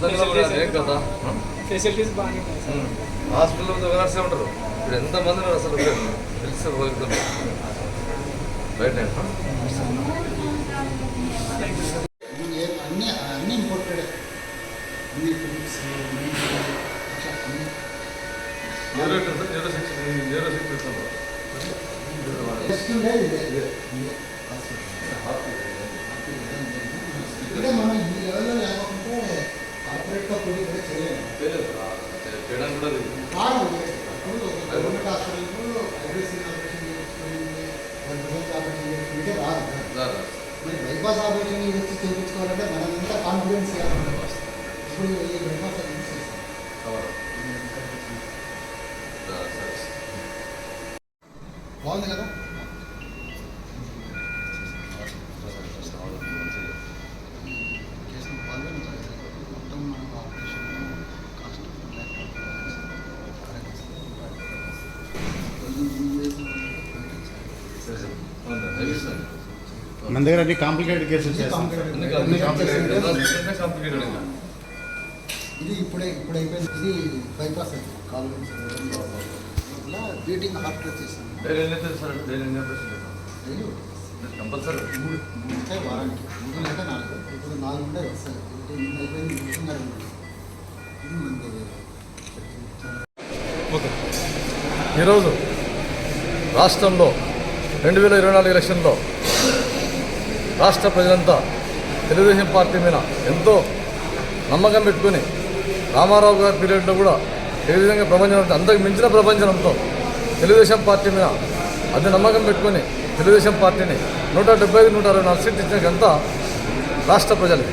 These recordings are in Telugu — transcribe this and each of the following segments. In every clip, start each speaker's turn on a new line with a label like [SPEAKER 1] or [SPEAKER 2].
[SPEAKER 1] సొంతంగా కూడా ఏం కదా
[SPEAKER 2] ఫెసిలిటీస్ బాగానే
[SPEAKER 1] హాస్పిటల్ నర్సే ఉంటారు ఇప్పుడు ఎంతమంది అసలు తెలిసి పోగుతున్నారు రైట్
[SPEAKER 3] ఏ- అన్ని అన్ని ఇంపోర్టెడ్ అన్ని అన్ని
[SPEAKER 1] zero zero six zero six పెట్టుకుంటారు
[SPEAKER 3] జస్ట్ ఉండేది ఇదే. ఇదే. ఇదే మనం ఈ లెవెల్లో లేకపోతే కార్పొరేట్గా పోటీ కూడా చేయలేము
[SPEAKER 1] చేయడానికి కూడా
[SPEAKER 3] కారణం గవర్నమెంట్ హాస్పిటల్లో ఐబీసీ ఆపరేషన్ ఆపరేషన్ చేసుకుంటే రాదు మరి బైపాస్ ఆపరేషన్ చేసి చేయించుకోవాలంటే మనంతా కాన్ఫిడెన్స్ ఇప్పుడు ఈ బైపాస్ బాగుంది కదా? మన
[SPEAKER 4] దగ్గర అన్ని కాంప్లికేటెడ్ కేసెస్.
[SPEAKER 3] ఇది ఇప్పుడే ఇప్పుడు అయిపోయింది. ఇది బైపాస్ అది కాలు ఇలా బీటింగ్ హార్ట్ వచ్చేసింది.
[SPEAKER 1] కంపల్సరీ.
[SPEAKER 3] మూడు ఉంటాయి వారానికి. మూడు లేక నాలుగు. ఇప్పుడు నాలుగు ఉంటే వస్తాయి. ఇది అయిపోయింది. ఇది మనది
[SPEAKER 1] ఈరోజు రాష్ట్రంలో రెండు వేల ఇరవై నాలుగు ఎలక్షన్లో రాష్ట్ర ప్రజలంతా తెలుగుదేశం పార్టీ మీద ఎంతో నమ్మకం పెట్టుకుని రామారావు గారి పీరియడ్లో కూడా ఏ విధంగా ప్రపంచం అంతకు మించిన ప్రపంచంతో తెలుగుదేశం పార్టీ మీద అది నమ్మకం పెట్టుకుని తెలుగుదేశం పార్టీని నూట డెబ్బై ఐదు నూట అరవై నాలుగు సీట్లు ఇచ్చినకంతా రాష్ట్ర ప్రజలకి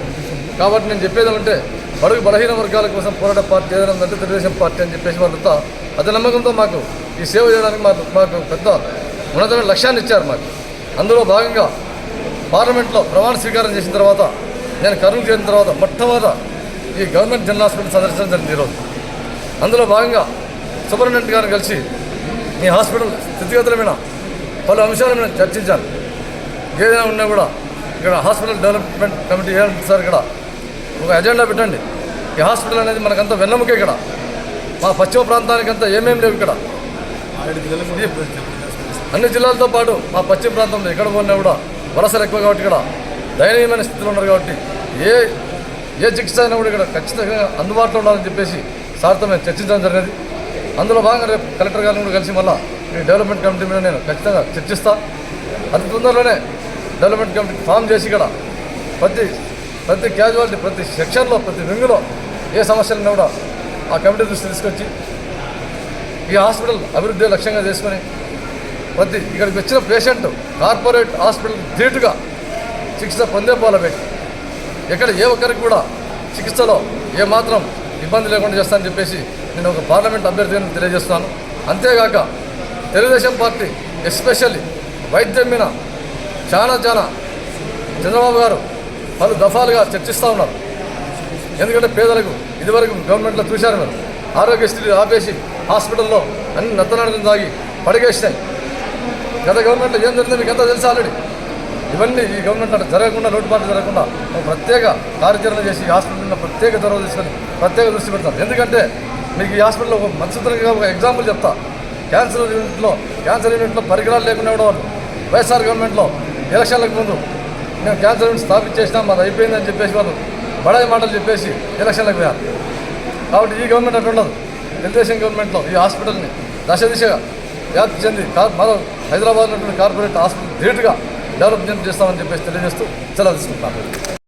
[SPEAKER 1] కాబట్టి నేను చెప్పేది అంటే బడుగు బలహీన వర్గాల కోసం పోరాట పార్టీ ఏదైనా ఉందంటే తెలుగుదేశం పార్టీ అని చెప్పేసి వాళ్ళంతా అదే నమ్మకంతో మాకు ఈ సేవ చేయడానికి మాకు మాకు పెద్ద ఉన్నతమైన లక్ష్యాన్ని ఇచ్చారు మాకు. అందులో భాగంగా పార్లమెంట్లో ప్రమాణ స్వీకారం చేసిన తర్వాత నేను కర్నూలు చేరిన తర్వాత మొట్టమొదట ఈ గవర్నమెంట్ జనరల్ హాస్పిటల్ సందర్శించడం జరిగింది ఈరోజు. అందులో భాగంగా సూపరింటెండెంట్ గారిని కలిసి ఈ హాస్పిటల్ స్థితిగతుల మీద పలు అంశాల మీద చర్చించాను ఏదైనా ఉన్నా కూడా ఇక్కడ హాస్పిటల్ డెవలప్మెంట్ కమిటీ ఏమంటుంది సార్ ఇక్కడ ఒక ఎజెండా పెట్టండి. ఈ హాస్పిటల్ అనేది మనకంతా వెన్నెముకే ఇక్కడ. మా పశ్చిమ ప్రాంతానికంతా ఏమేమి లేవు ఇక్కడ. అన్ని జిల్లాలతో పాటు మా పశ్చిమ ప్రాంతంలో ఎక్కడ పోయినా కూడా వలసలు ఎక్కువ కాబట్టి ఇక్కడ దయనీయమైన స్థితిలో ఉన్నారు కాబట్టి ఏ ఏ చికిత్స అయినా కూడా ఇక్కడ ఖచ్చితంగా అందుబాటులో ఉండాలని చెప్పేసి సార్తో మేము చర్చించడం జరిగింది. అందులో భాగంగా రేపు కలెక్టర్ గారిని కూడా కలిసి మళ్ళీ ఈ డెవలప్మెంట్ కమిటీ మీద నేను ఖచ్చితంగా చర్చిస్తా. అతి తొందరలోనే డెవలప్మెంట్ కమిటీ ఫామ్ చేసి ఇక్కడ ప్రతి ప్రతి క్యాజువాలిటీ ప్రతి సెక్షన్లో ప్రతి వింగ్లో ఏ సమస్యలు కూడా ఆ కమిటీ దృష్టి తీసుకొచ్చి ఈ హాస్పిటల్ అభివృద్ధి లక్ష్యంగా చేసుకుని ప్రతి ఇక్కడికి వచ్చిన పేషెంట్ కార్పొరేట్ హాస్పిటల్ ధీటుగా చికిత్స పొందే పోలబెట్టి ఎక్కడ ఏ ఒక్కరికి కూడా చికిత్సలో ఏమాత్రం ఇబ్బంది లేకుండా చేస్తానని చెప్పేసి నేను ఒక పార్లమెంట్ అభ్యర్థిని తెలియజేస్తాను అంతేగాక తెలుగుదేశం పార్టీ ఎస్పెషల్లీ వైద్యం మీద చాలా చాలా చంద్రబాబు గారు పలు దఫాలుగా చర్చిస్తూ ఉన్నారు. ఎందుకంటే పేదలకు ఇదివరకు గవర్నమెంట్లో చూశారు మీరు. ఆరోగ్యశ్రీ ఆపేసి హాస్పిటల్లో అన్ని నత్తనాడు తాగి పడగేసినాయి. గత గవర్నమెంట్లో ఏం జరిగిందో మీకు ఎంతో తెలుసు ఆల్రెడీ? ఇవన్నీ ఈ గవర్నమెంట్ అంటే జరగకుండా లోటుపాటు జరగకుండా ఒక ప్రత్యేక కార్యాచరణ చేసి ఈ హాస్పిటల్లో ప్రత్యేక చొరవ తీసుకొని ప్రత్యేక దృష్టి పెడతారు. ఎందుకంటే మీకు ఈ హాస్పిటల్లో ఒక మంచితనంగా ఒక ఎగ్జాంపుల్ చెప్తా. క్యాన్సర్ యూనిట్లో క్యాన్సర్ యూనిట్లో పరికరాలు లేకుండా కూడా వైఎస్ఆర్ గవర్నమెంట్లో ఎలక్షన్లకు ముందు మేము క్యాన్సర్ యూనిట్ స్థాపించేసినా మాది అయిపోయిందని చెప్పేసి వాళ్ళు బడాయి మాటలు చెప్పేసి ఎలక్షన్లకు పోయారు. కాబట్టి ఈ గవర్నమెంట్ అట్లా ఉండదు. తెలుగుదేశం గవర్నమెంట్లో ఈ హాస్పిటల్ని దశ దిశగా వ్యాప్తి చెంది కార్ మరో హైదరాబాద్ ఉన్నటువంటి కార్పొరేట్ హాస్పిటల్ ధీటుగా డెవలప్మెంట్ చేస్తామని చెప్పేసి తెలియజేస్తూ సెలవు తీసుకుంటున్నాను.